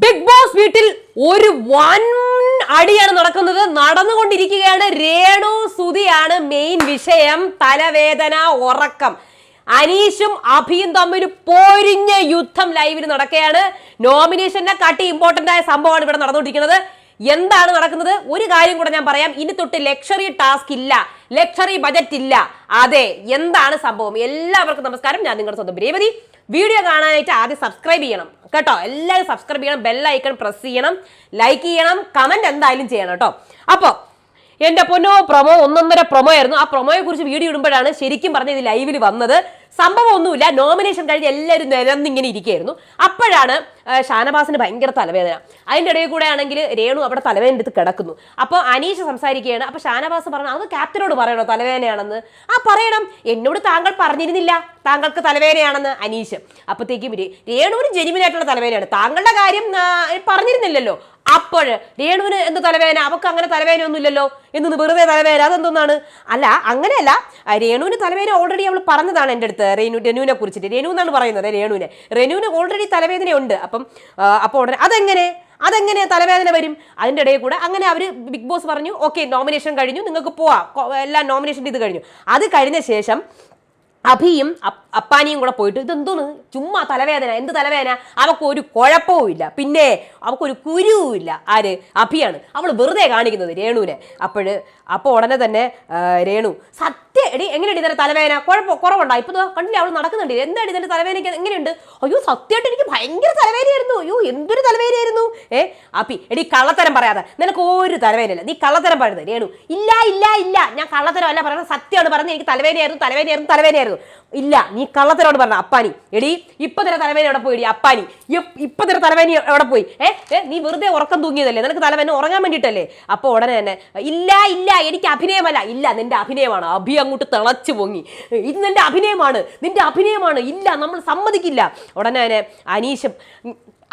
Big boss വീട്ടിൽ ഒരു വൻ അടിയാണ് നടക്കുന്നത്. നടന്നുകൊണ്ടിരിക്കുകയാണ് രേണു സുതിയാണ് മെയിൻ വിഷയം. തലവേദന ഉറക്കം. അനീഷും അഭിയും തമ്മിൽ പൊരിഞ്ഞ യുദ്ധം ലൈവിൽ നടക്കുകയാണ്. നോമിനേഷന്റെ കാട്ടി ഇമ്പോർട്ടന്റ് ആയ സംഭവമാണ് ഇവിടെ നടന്നുകൊണ്ടിരിക്കുന്നത്. എന്താണ് നടക്കുന്നത്? ഒരു കാര്യം കൂടെ ഞാൻ പറയാം. ഇനി തൊട്ട് ലക്ഷറി ടാസ്ക് ഇല്ല. ലക്ഷറി ബജറ്റ് ഇല്ല. അതെ എന്താണ് സംഭവം? എല്ലാവർക്കും നമസ്കാരം. ഞാൻ നിങ്ങളുടെ സ്വന്തം രേവതി. വീഡിയോ കാണാനായിട്ട് ആദ്യം സബ്സ്ക്രൈബ് ചെയ്യണം. കേട്ടോ? എല്ലാവരും സബ്സ്ക്രൈബ് ചെയ്യണം. ബെൽ ഐക്കൺ പ്രസ് ചെയ്യണം. ലൈക്ക് ചെയ്യണം. കമന്റ് എന്തായാലും ചെയ്യണം കേട്ടോ? അപ്പോൾ എന്റെ പൊന്നോ പ്രൊമോ ഒന്നൊന്നര പ്രൊമോ ആയിരുന്നു. ആ പ്രൊമോയെ കുറിച്ച് വീഡിയോ ഇടുമ്പോഴാണ് ശരിക്കും പറഞ്ഞ ഇത് ലൈവിൽ വന്നത്. സംഭവം ഒന്നുമില്ല നോമിനേഷൻ കഴിഞ്ഞ് എല്ലാവരും നിരന്നിങ്ങനെ ഇരിക്കുകയായിരുന്നു. അപ്പോഴാണ് ഷാനവാസിന് ഭയങ്കര തലവേദന. അതിന്റെ ഇടയിൽ കൂടെ ആണെങ്കിൽ രേണു അവിടെ തലവേദന എടുത്ത് കിടക്കുന്നു. അപ്പോൾ അനീഷ് സംസാരിക്കുകയാണ്. അപ്പോൾ ഷാനവാസ് പറഞ്ഞു അത് ക്യാപ്റ്റനോട് പറയണോ തലവേദനയാണെന്ന്? ആ പറയണം. എന്നോട് താങ്കൾ പറഞ്ഞിരുന്നില്ല. താങ്കൾക്ക് തലവേദനയാണെന്ന് അനീഷ്. അപ്പോഴത്തേക്കും രേണുവിന് ജെനുവിനായിട്ടുള്ള തലവേദനയാണ്. താങ്കളുടെ കാര്യം പറഞ്ഞിരുന്നില്ലല്ലോ. അപ്പോൾ രേണുവിന് എന്ത് തലവേദന? അവക്ക് അങ്ങനെ തലവേദന ഒന്നുമില്ലല്ലോ എന്ന് വെറുതെ തലവേദന? അതെന്തോന്നാണ്? അല്ല അങ്ങനെയല്ല. രേണുവിന് തലവേദന ഓൾറെഡി അവൾ പറഞ്ഞതാണ് എന്റെ അടുത്ത്. റേണു രനുവിനെ കുറിച്ചിട്ട്. രനു എന്നാണ് പറയുന്നത് രേണുവിനെ. രനുവിന് ഓൾറെഡി തലവേദനയുണ്ട്. അപ്പം അപ്പോൾ ഉടനെ അതെങ്ങനെ? അതെങ്ങനെ തലവേദന വരും? അതിന്റെ ഇടയിൽ കൂടെ അങ്ങനെ അവർ ബിഗ് ബോസ് പറഞ്ഞു ഓക്കെ നോമിനേഷൻ കഴിഞ്ഞു നിങ്ങൾക്ക് പോവാം. എല്ലാം നോമിനേഷൻ ഇത് കഴിഞ്ഞു. അത് കഴിഞ്ഞ ശേഷം അഭിയും അപ്പാനിയും കൂടെ പോയിട്ട് ഇതെന്തോന്ന്? ചുമ്മാ തലവേദന. എന്ത് തലവേദന? അവൾക്ക് ഒരു കുഴപ്പവും ഇല്ല. പിന്നെ അവൾക്കൊരു കുരുവും ഇല്ല. ആര്? അഭിയാണ്. അവൾ വെറുതെ കാണിക്കുന്നത് രേണുവിനെ. അപ്പോഴ് അപ്പോൾ ഉടനെ തന്നെ രേണു സത്യം എടി എങ്ങനെയുണ്ട് ഇതിന്റെ തലവേദന? കുഴപ്പം കുറവുണ്ടോ? ഇപ്പൊ കണ്ടില്ല അവൾ നടക്കുന്നുണ്ട്. എന്താണ് ഇതിന്റെ തലവേദനയ്ക്ക് എങ്ങനെയുണ്ട് അയ്യോ സത്യമായിട്ട് എനിക്ക് ഭയങ്കര തലവേദനയായിരുന്നു. അയ്യോ എന്തൊരു തലവേദനയായിരുന്നു. ഏ അപ്പി എടി കള്ളത്തരം പറയാതെ. നിനക്ക് ഒരു തലവേദനയില്ല. നീ കള്ളത്തരം പറയുന്നത് രേണു ഇല്ല ഇല്ല ഇല്ല. ഞാൻ കള്ളത്തരം അല്ല പറയുന്നത്. സത്യമാണ് പറഞ്ഞത് എനിക്ക് തലവേദനയായിരുന്നു തലവേദനയായിരുന്നു തലവേദനയായിരുന്നു. ഇല്ല നീ കള്ളത്തരോട് പറഞ്ഞ അപ്പാനി. എടി ഇപ്പൊ തന്നെ തലവേദന എവിടെ പോയി അപ്പാനി? ഇപ്പ് തന്നെ തലവേദന എവിടെ പോയി? ഏ നീ വെറുതെ ഉറക്കം തൂങ്ങിയതല്ലേ? നിനക്ക് തലവേദന ഉറങ്ങാൻ വേണ്ടിയിട്ടല്ലേ? അപ്പൊ ഉടനെ തന്നെ ഇല്ല ഇല്ല എനിക്ക് അഭിനയമല്ല. ഇല്ല നിന്റെ അഭിനയമാണ്. അഭി അങ്ങോട്ട് തിളച്ചു പൊങ്ങി. ഇത് നിന്റെ അഭിനയമാണ്. നിന്റെ അഭിനയമാണ്. ഇല്ല നമ്മൾ സമ്മതിക്കില്ല. ഉടനെ അനീഷ്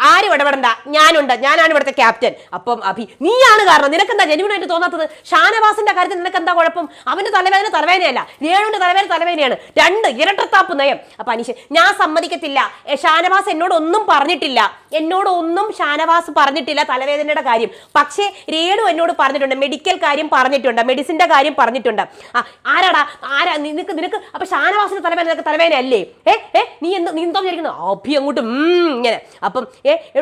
ആരും ഇടപെടണ്ട. ഞാനുണ്ട്. ഞാനാണ് ഇവിടുത്തെ ക്യാപ്റ്റൻ. അപ്പം അഭി നീയാണ് കാരണം. നിനക്കെന്താ ജനുവിനായിട്ട് തോന്നാത്തത്? ഷാനവാസിന്റെ കാര്യത്തിൽ നിനക്ക് എന്താ കുഴപ്പം? അവന്റെ തലവേദന തലവേദനയല്ല. രേണുവിന്റെ തലവേദന തലവേദനയാണ്. രണ്ട് ഇരട്ടത്താപ്പ് നയം. അപ്പൊ അനീഷ് ഞാൻ സമ്മതിക്കത്തില്ല. ഷാനവാസ് എന്നോട് ഒന്നും പറഞ്ഞിട്ടില്ല. എന്നോട് ഒന്നും ഷാനവാസ് പറഞ്ഞിട്ടില്ല തലവേദനയുടെ കാര്യം. പക്ഷേ രേണു എന്നോട് പറഞ്ഞിട്ടുണ്ട്. മെഡിക്കൽ കാര്യം പറഞ്ഞിട്ടുണ്ട്. മെഡിസിന്റെ കാര്യം പറഞ്ഞിട്ടുണ്ട്. ആരാടാ? ആരാ? നിനക്ക് നിനക്ക് അപ്പൊ ഷാനവാസിന്റെ തലവേദന നിനക്ക് തലവേദന അല്ലേ ഏ ഏ നീ എന്ത് നീ എന്താ വിചാരിക്കുന്നത് അഭി അങ്ങോട്ട് ഇങ്ങനെ. അപ്പം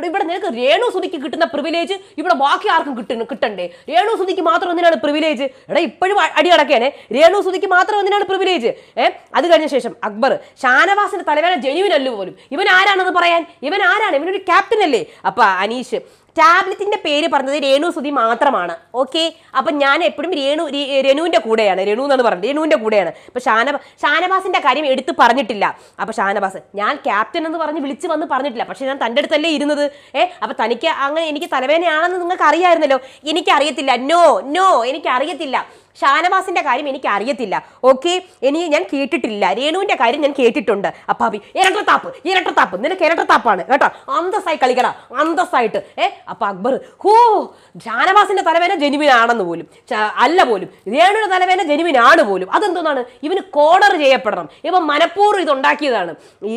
ഇവിടെ നിനക്ക് രേണു സുധിക്ക് കിട്ടുന്ന പ്രിവിലേജ് ഇവിടെ ബാക്കി ആർക്കും കിട്ടുന്നു കിട്ടണ്ടേ? രേണു സുധിക്ക് മാത്രം എന്തിനാണ് പ്രിവിലേജ് എടാ ഇപ്പോഴും അടി അടക്കേനെ രേണു സുധിക്ക് മാത്രം എന്തിനാണ് പ്രിവിലേജ് ഏ? അത് കഴിഞ്ഞ ശേഷം അക്ബർ ഷാനവാസിന്റെ തലവേദന ജനുവിനല്ല പോലും. ഇവൻ ആരാണെന്ന് പറയാൻ? ഇവൻ ആരാണ്? ഇവനൊരു ക്യാപ്റ്റൻ അല്ലേ? അപ്പൊ അനീഷ് ടാബ്ലറ്റിന്റെ പേര് പറഞ്ഞത് രേണു സുധി മാത്രമാണ്. ഓക്കെ? അപ്പൊ ഞാൻ എപ്പോഴും രേണു രേണുവിന്റെ കൂടെയാണ്. രേണു എന്നാണ് പറഞ്ഞത്. രേണുവിന്റെ കൂടെയാണ്. ഇപ്പൊ ഷാനബ ഷാനബാസിന്റെ കാര്യം എടുത്ത് പറഞ്ഞിട്ടില്ല. അപ്പൊ ഷാനബാസ് ഞാൻ ക്യാപ്റ്റൻ എന്ന് പറഞ്ഞ് വിളിച്ച് വന്ന് പറഞ്ഞിട്ടില്ല. പക്ഷെ ഞാൻ തന്റെ അടുത്തല്ലേ ഇരുന്നത്. ഏ? അപ്പൊ തനിക്ക് അങ്ങനെ എനിക്ക് തലവേദനയാണെന്ന് നിങ്ങൾക്ക് അറിയായിരുന്നല്ലോ എനിക്ക് അറിയത്തില്ല നോ നോ എനിക്ക് അറിയത്തില്ല ഷാനവാസിന്റെ കാര്യം എനിക്ക് അറിയത്തില്ല ഓക്കെ? ഇനി ഞാൻ കേട്ടിട്ടില്ല. രേണുവിന്റെ കാര്യം ഞാൻ കേട്ടിട്ടുണ്ട്. അപ്പൊ അഭി ഇരട്ട താപ്പ്. നിനക്ക് ഇരട്ട താപ്പാണ് കേട്ടോ? അന്തസ്സായി കളിക്കടാ അന്തസ്സായിട്ട്. ഏ അപ്പൊ അക്ബർ ഹോ ഷാനവാസിന്റെ തലവേന ജനുവിനാണെന്ന് പോലും. അല്ല പോലും. രേണുവിന്റെ തലവേന ജെനുവിനാണ് പോലും. അതെന്തോന്നാണ്? ഇവന് കോർണർ ചെയ്യപ്പെടണം. ഇവ മനഃപൂർവം ഇത് ഉണ്ടാക്കിയതാണ്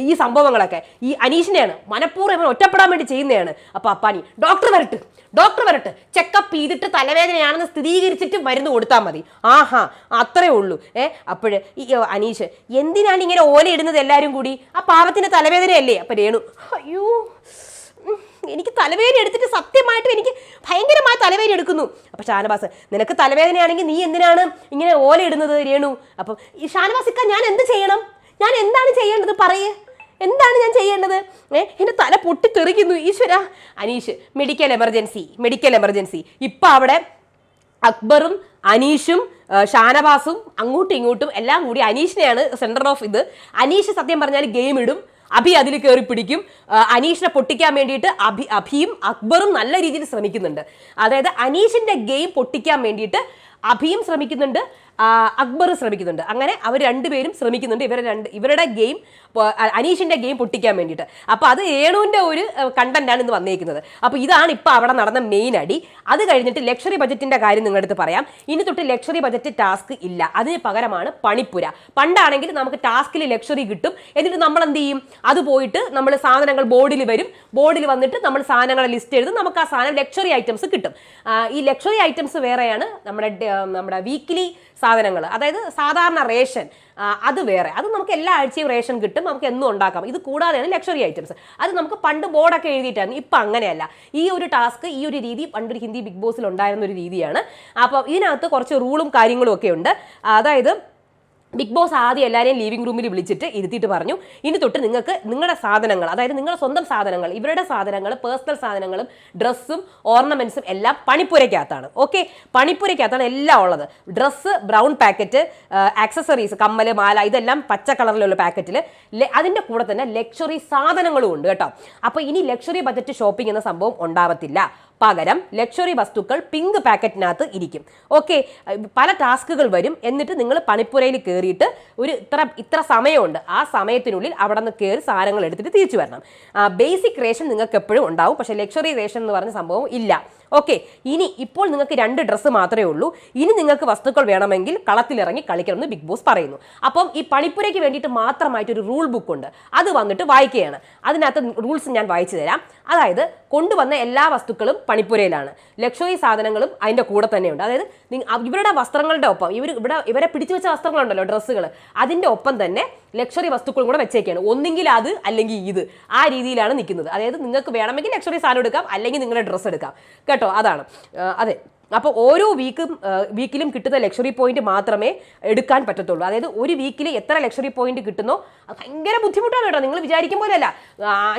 ഈ സംഭവങ്ങളൊക്കെ. ഈ അനീഷിനെയാണ് മനഃപൂർവം ഇവൻ ഒറ്റപ്പെടാൻ വേണ്ടി ചെയ്യുന്നതാണ്. അപ്പൊ അപ്പാനി ഡോക്ടർ വരട്ടെ. ഡോക്ടർ വരട്ടെ. ചെക്കപ്പ് ചെയ്തിട്ട് തലവേദനയാണെന്ന് സ്ഥിരീകരിച്ചിട്ട് മരുന്ന് കൊടുത്താൽ മതി. ആഹാ അത്രേ ഉള്ളൂ. ഏ അപ്പോഴ് ഈ അനീഷ് എന്തിനാണ് ഇങ്ങനെ ഓല ഇടുന്നത് എല്ലാവരും കൂടി? ആ പാവത്തിന്റെ തലവേദനയല്ലേ? അപ്പൊ രേണു അയ്യോ എനിക്ക് തലവേദന എടുത്തിട്ട് സത്യമായിട്ടും എനിക്ക് ഭയങ്കരമായ തലവേദന എടുക്കുന്നു. അപ്പൊ ഷാനവാസ് നിനക്ക് തലവേദനയാണെങ്കിൽ നീ എന്തിനാണ് ഇങ്ങനെ ഓല ഇടുന്നത് രേണു? അപ്പം ഈ ഷാനവാസ് ഇക്ക ഞാൻ എന്ത് ചെയ്യണം? ഞാൻ എന്താണ് ചെയ്യേണ്ടത് പറയേ. എന്താണ് ഞാൻ ചെയ്യേണ്ടത്? ഏ എന്റെ തല പൊട്ടിത്തെറിക്കുന്നു ഈശ്വര. Aneesh medical emergency medical emergency ഇപ്പം അവിടെ അക്ബറും അനീഷും ഷാനവാസും അങ്ങോട്ടും ഇങ്ങോട്ടും എല്ലാം കൂടി അനീഷിനെയാണ് സെന്റർ ഓഫ് ഇത്. അനീഷ് സത്യം പറഞ്ഞാൽ ഗെയിം ഇടും. അഭി അതിൽ കയറി പിടിക്കും. അനീഷിനെ പൊട്ടിക്കാൻ വേണ്ടിയിട്ട് അഭി അഭിയും അക്ബറും നല്ല രീതിയിൽ ശ്രമിക്കുന്നുണ്ട്. അതായത് അനീഷിന്റെ ഗെയിം പൊട്ടിക്കാൻ വേണ്ടിയിട്ട് അഭിയും ശ്രമിക്കുന്നുണ്ട് അക്ബർ ശ്രമിക്കുന്നുണ്ട്. അങ്ങനെ അവർ രണ്ടുപേരും ശ്രമിക്കുന്നുണ്ട്. ഇവരെ രണ്ട് ഇവരുടെ ഗെയിം അനീഷിന്റെ ഗെയിം പൊട്ടിക്കാൻ വേണ്ടിയിട്ട്. അപ്പോൾ അത് ഏണുവിന്റെ ഒരു കണ്ടന്റാണ് ഇന്ന് വന്നേക്കുന്നത്. അപ്പോൾ ഇതാണ് ഇപ്പോൾ അവിടെ നടന്ന മെയിൻ അടി. അത് കഴിഞ്ഞിട്ട് ലക്ഷറി ബജറ്റിന്റെ കാര്യം നിങ്ങളുടെ അടുത്ത് പറയാം. ഇനി തൊട്ട് ലക്ഷറി ബജറ്റ് ടാസ്ക് ഇല്ല. അതിന് പകരമാണ് പണിപ്പുര. പണ്ടാണെങ്കിൽ നമുക്ക് ടാസ്കിൽ ലക്ഷറി കിട്ടും. എന്നിട്ട് നമ്മൾ എന്ത് ചെയ്യും? അത് പോയിട്ട് നമ്മൾ സാധനങ്ങൾ ബോർഡിൽ വരും. ബോർഡിൽ വന്നിട്ട് നമ്മൾ സാധനങ്ങളെ ലിസ്റ്റ് എഴുതും. നമുക്ക് ആ സാധനം ലക്ഷറി ഐറ്റംസ് കിട്ടും. ഈ ലക്ഷറി ഐറ്റംസ് വേറെയാണ് നമ്മുടെ നമ്മുടെ വീക്കിലി സാധനങ്ങൾ അതായത് സാധാരണ റേഷൻ. അത് വേറെ. അത് നമുക്ക് എല്ലാ ആഴ്ചയും റേഷൻ കിട്ടും. നമുക്ക് എന്നും ഉണ്ടാക്കാം. ഇത് കൂടാതെയാണ് ലക്ഷറി ഐറ്റംസ് അത് നമുക്ക് പണ്ട് ബോർഡൊക്കെ എഴുതിയിട്ടായിരുന്നു. ഇപ്പം അങ്ങനെയല്ല. ഈ ഒരു ടാസ്ക് ഈ ഒരു രീതി പണ്ടൊരു ഹിന്ദി ബിഗ് ബോസിൽ ഉണ്ടായിരുന്ന ഒരു രീതിയാണ്. അപ്പോൾ ഇതിനകത്ത് കുറച്ച് റൂളും കാര്യങ്ങളും ഒക്കെ ഉണ്ട്. അതായത് ബിഗ് ബോസ് ആദ്യം എല്ലാവരെയും ലിവിംഗ് റൂമിൽ വിളിച്ചിട്ട് ഇരുത്തിയിട്ട് പറഞ്ഞു. ഇനി തൊട്ട് നിങ്ങൾക്ക് നിങ്ങളുടെ സാധനങ്ങൾ അതായത് നിങ്ങളുടെ സ്വന്തം സാധനങ്ങൾ ഇവരുടെ സാധനങ്ങൾ പേഴ്സണൽ സാധനങ്ങളും ഡ്രസ്സും ഓർണമെന്റ്സും എല്ലാം പണിപ്പുരയ്ക്കകത്താണ്. ഓക്കെ പണിപ്പുരയ്ക്കകത്താണ് എല്ലാം ഉള്ളത്. ഡ്രസ്സ് ബ്രൗൺ പാക്കറ്റ് ആക്സസറീസ് കമ്മൽ മാല ഇതെല്ലാം പച്ച കളറിലുള്ള പാക്കറ്റിൽ അതിന്റെ കൂടെ തന്നെ ലക്ഷറി സാധനങ്ങളും ഉണ്ട് കേട്ടോ. അപ്പോൾ ഇനി ലക്ഷറി ബജറ്റ് ഷോപ്പിംഗ് എന്ന സംഭവം ഉണ്ടാവത്തില്ല. പകരം ലക്ഷറി വസ്തുക്കൾ പിങ്ക് പാക്കറ്റിനകത്ത് ഇരിക്കും. ഓക്കെ പല ടാസ്കുകൾ വരും. എന്നിട്ട് നിങ്ങൾ പണിപ്പുരയിൽ കയറിയിട്ട് ഒരു ഇത്ര ഇത്ര സമയമുണ്ട്. ആ സമയത്തിനുള്ളിൽ അവിടെ നിന്ന് കയറി സാധനങ്ങൾ എടുത്തിട്ട് തിരിച്ചു വരണം. ബേസിക് റേഷൻ നിങ്ങൾക്ക് എപ്പോഴും ഉണ്ടാവും. പക്ഷേ ലക്ഷറി റേഷൻ എന്ന് പറഞ്ഞ സംഭവം ഇല്ല. ഓക്കെ ഇനി ഇപ്പോൾ നിങ്ങൾക്ക് രണ്ട് ഡ്രസ്സ് മാത്രമേ ഉള്ളൂ. ഇനി നിങ്ങൾക്ക് വസ്തുക്കൾ വേണമെങ്കിൽ കളത്തിലിറങ്ങി കളിക്കണമെന്ന് ബിഗ് ബോസ് പറയുന്നു. അപ്പം ഈ പണിപ്പുരയ്ക്ക് വേണ്ടിയിട്ട് മാത്രമായിട്ട് ഒരു റൂൾ ബുക്ക് ഉണ്ട്. അത് വന്നിട്ട് വായിക്കുകയാണ്. അതിനകത്ത് റൂൾസ് ഞാൻ വായിച്ചു തരാം. അതായത് കൊണ്ടുവന്ന എല്ലാ വസ്തുക്കളും പണിപ്പുരയിലാണ്. ലക്ഷറി സാധനങ്ങളും അതിന്റെ കൂടെ തന്നെയുണ്ട്. അതായത് ഇവരുടെ വസ്ത്രങ്ങളുടെ ഒപ്പം ഇവർ ഇവിടെ ഇവരെ പിടിച്ചു വെച്ച വസ്ത്രങ്ങളുണ്ടല്ലോ ഡ്രസ്സുകൾ അതിന്റെ ഒപ്പം തന്നെ ലക്ഷറി വസ്തുക്കളും കൂടെ വെച്ചേക്കാണ്. ഒന്നെങ്കിൽ അത് അല്ലെങ്കിൽ ഇത്. ആ രീതിയിലാണ് നിൽക്കുന്നത്. അതായത് നിങ്ങൾക്ക് വേണമെങ്കിൽ ലക്ഷറി സാധനം എടുക്കാം അല്ലെങ്കിൽ നിങ്ങളുടെ ഡ്രസ്സ് എടുക്കാം. കേട്ടോ? അതാണ്. അതെ. അപ്പോൾ ഓരോ വീക്കും വീക്കിലും കിട്ടുന്ന ലക്ഷറി പോയിന്റ് മാത്രമേ എടുക്കാൻ പറ്റത്തുള്ളൂ. അതായത് ഒരു വീക്കിൽ എത്ര ലക്ഷറി പോയിന്റ് കിട്ടുന്നോ ഭയങ്കര ബുദ്ധിമുട്ടാണ് കേട്ടോ. നിങ്ങൾ വിചാരിക്കും പോലെയല്ല.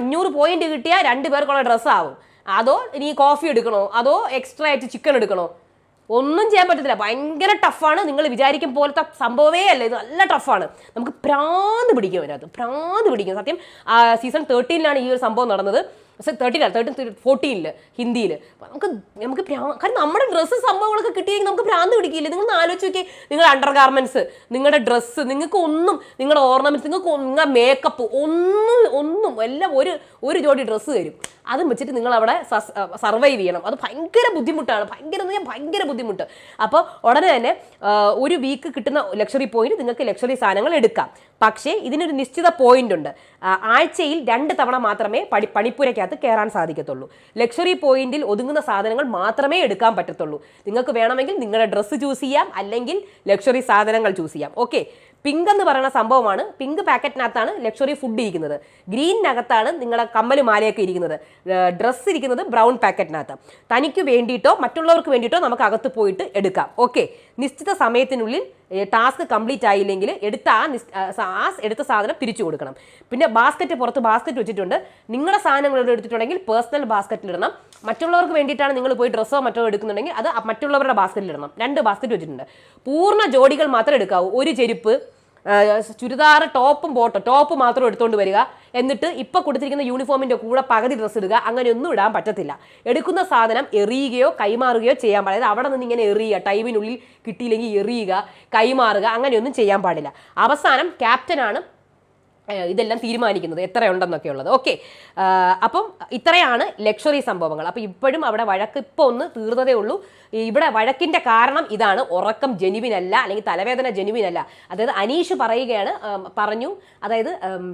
അഞ്ഞൂറ് പോയിന്റ് കിട്ടിയാൽ രണ്ട് പേർക്കുള്ള ഡ്രസ്സ് ആവും അതോ ഇനി കോഫി എടുക്കണോ? അതോ എക്സ്ട്രാ ആയിട്ട് ചിക്കൻ എടുക്കണോ? ഒന്നും ചെയ്യാൻ പറ്റത്തില്ല. ഭയങ്കര ടഫാണ് നിങ്ങൾ വിചാരിക്കും പോലത്തെ സംഭവമേ അല്ല. ഇത് നല്ല ടഫാണ് നമുക്ക് പ്രാന്ത് പിടിക്കും അതിനകത്ത് പ്രാന്ത് പിടിക്കും. സത്യം സീസൺ തേർട്ടീനിലാണ് ഈ ഒരു സംഭവം നടന്നത്. തേർട്ടീൻ തേർട്ടീൻ ഫോർട്ടീനിൽ ഹിന്ദിയിൽ നമുക്ക് നമുക്ക് കാരണം നമ്മുടെ ഡ്രസ്സ് സംഭവങ്ങളൊക്കെ കിട്ടിയെങ്കിൽ നമുക്ക് ഭ്രാന്ത് പിടിക്കില്ല? നിങ്ങൾ ആലോചിച്ച് നോക്കി നിങ്ങളുടെ അണ്ടർ ഗാർമെന്റ്സ് നിങ്ങളുടെ ഡ്രസ്സ് നിങ്ങൾക്ക് ഒന്നും നിങ്ങളുടെ ഓർണമെന്റ്സ് നിങ്ങൾക്ക് നിങ്ങളുടെ മേക്കപ്പ് ഒന്നും ഒന്നും എല്ലാം ഒരു ഒരു ജോഡി ഡ്രസ്സ് തരും. അതും വെച്ചിട്ട് നിങ്ങൾ അവിടെ സർവൈവ് ചെയ്യണം. അത് ഭയങ്കര ബുദ്ധിമുട്ടാണ്. ഭയങ്കര പറഞ്ഞാൽ ഭയങ്കര ബുദ്ധിമുട്ട്. അപ്പോൾ ഉടനെ തന്നെ ഒരു വീക്ക് കിട്ടുന്ന ലക്ഷറി പോയിന്റ് നിങ്ങൾക്ക് ലക്ഷറി സാധനങ്ങൾ എടുക്കാം. പക്ഷേ ഇതിനൊരു നിശ്ചിത പോയിന്റ് ഉണ്ട്. ആഴ്ചയിൽ രണ്ട് തവണ മാത്രമേ പടി പണിപ്പുരയ്ക്കകത്ത് കയറാൻ സാധിക്കത്തുള്ളൂ. ലക്ഷറി പോയിന്റിൽ ഒതുങ്ങുന്ന സാധനങ്ങൾ മാത്രമേ എടുക്കാൻ പറ്റത്തുള്ളൂ. നിങ്ങൾക്ക് വേണമെങ്കിൽ നിങ്ങളുടെ ഡ്രസ്സ് ചൂസ് ചെയ്യാം അല്ലെങ്കിൽ ലക്ഷറി സാധനങ്ങൾ ചൂസ് ചെയ്യാം. ഓക്കെ പിങ്ക് എന്ന് പറയുന്ന സംഭവമാണ്. പിങ്ക് പാക്കറ്റിനകത്താണ് ലക്ഷറി ഫുഡ് ഇരിക്കുന്നത്. ഗ്രീനിനകത്താണ് നിങ്ങളുടെ കമ്മൽ മാലയൊക്കെ ഇരിക്കുന്നത്. ഡ്രസ്സ് ഇരിക്കുന്നത് ബ്രൗൺ പാക്കറ്റിനകത്ത് തനിക്ക് വേണ്ടിയിട്ടോ മറ്റുള്ളവർക്ക് വേണ്ടിയിട്ടോ നമുക്ക് അകത്ത് പോയിട്ട് എടുക്കാം. ഓക്കെ നിശ്ചിത സമയത്തിനുള്ളിൽ ടാസ്ക് കംപ്ലീറ്റ് ആയില്ലെങ്കിൽ എടുത്ത ആ ആ എടുത്ത സാധനം തിരിച്ചു കൊടുക്കണം. പിന്നെ ബാസ്ക്കറ്റ് പുറത്ത് ബാസ്ക്കറ്റ് വെച്ചിട്ടുണ്ട്. നിങ്ങളുടെ സാധനങ്ങൾ എടുത്തിട്ടുണ്ടെങ്കിൽ പേഴ്സണൽ ബാസ്ക്കറ്റിൽ ഇടണം. മറ്റുള്ളവർക്ക് വേണ്ടിയിട്ടാണ് നിങ്ങൾ പോയി ഡ്രസ്സോ മറ്റോ എടുക്കുന്നുണ്ടെങ്കിൽ അത് മറ്റുള്ളവരുടെ ബാസ്ക്കറ്റിൽ ഇടണം. രണ്ട് ബാസ്ക്കറ്റ് വെച്ചിട്ടുണ്ട്. പൂർണ ജോഡികൾ മാത്രമേ എടുക്കാവൂ. ഒരു ചെരുപ്പ് ചുരിദാർ ടോപ്പും ബോട്ടോ ടോപ്പ് മാത്രം എടുത്തുകൊണ്ട് വരിക. എന്നിട്ട് ഇപ്പൊ കൊടുത്തിരിക്കുന്ന യൂണിഫോമിന്റെ കൂടെ പകുതി ഡ്രസ്സ് ഇടുക. അങ്ങനെയൊന്നും ഇടാൻ പറ്റത്തില്ല. എടുക്കുന്ന സാധനം എറിയുകയോ കൈമാറുകയോ ചെയ്യാൻ പാടില്ല. അവിടെ നിന്ന് ഇങ്ങനെ എറിയുക. ടൈമിനുള്ളിൽ കിട്ടിയില്ലെങ്കിൽ എറിയുക കൈമാറുക അങ്ങനെയൊന്നും ചെയ്യാൻ പാടില്ല. അവസാനം ക്യാപ്റ്റനാണ് ഇതെല്ലാം തീരുമാനിക്കുന്നത് എത്രയുണ്ടെന്നൊക്കെ ഉള്ളത് ഓക്കെ അപ്പം ഇത്രയാണ് ലക്ഷറി സംഭവങ്ങൾ. അപ്പോൾ ഇപ്പോഴും അവിടെ വഴക്ക് ഇപ്പോൾ ഒന്ന് തീർന്നതേ ഉള്ളൂ. ഇവിടെ വഴക്കിന്റെ കാരണം ഇതാണ്. ഉറക്കം ജനുവിനല്ല അല്ലെങ്കിൽ തലവേദന ജനുവിനല്ല. അതായത് അനീഷ് പറയുകയാണ് പറഞ്ഞു. അതായത്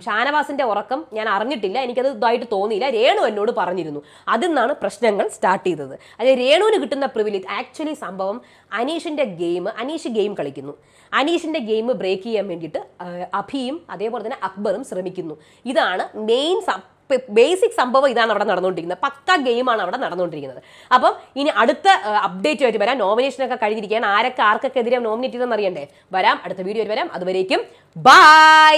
ഷാനവാസിന്റെ ഉറക്കം ഞാൻ അറിഞ്ഞിട്ടില്ല. എനിക്കത് ഇതായിട്ട് തോന്നിയില്ല. രേണു എന്നോട് പറഞ്ഞിരുന്നു. അതിൽ നിന്നാണ് പ്രശ്നങ്ങൾ സ്റ്റാർട്ട് ചെയ്തത്. അതായത് രേണുവിന് കിട്ടുന്ന പ്രിവിലേജ് ആക്ച്വലി സംഭവം അനീഷിന്റെ ഗെയിം അനീഷ് ഗെയിം കളിക്കുന്നു. അനീഷിന്റെ ഗെയിം ബ്രേക്ക് ചെയ്യാൻ വേണ്ടിയിട്ട് അഭിയും അതേപോലെ തന്നെ അക്ബറും ശ്രമിക്കുന്നു. ഇതാണ് മെയിൻ ബേസിക് സംഭവം ഇതാണ് അവിടെ നടന്നുകൊണ്ടിരിക്കുന്നത്. പക്ക ഗെയിമാണ് അവിടെ നടന്നുകൊണ്ടിരിക്കുന്നത്. അപ്പം ഇനി അടുത്ത അപ്ഡേറ്റ് ആയിട്ട് വരാം. നോമിനേഷനൊക്കെ കഴിഞ്ഞിരിക്കുകയാണ്. ആരൊക്കെ ആർക്കൊക്കെ എതിരെ നോമിനേറ്റ് ചെയ്തെന്ന് അറിയണ്ടേ? വരാം. അടുത്ത വീഡിയോ വരാം. അതുവരേക്കും ബൈ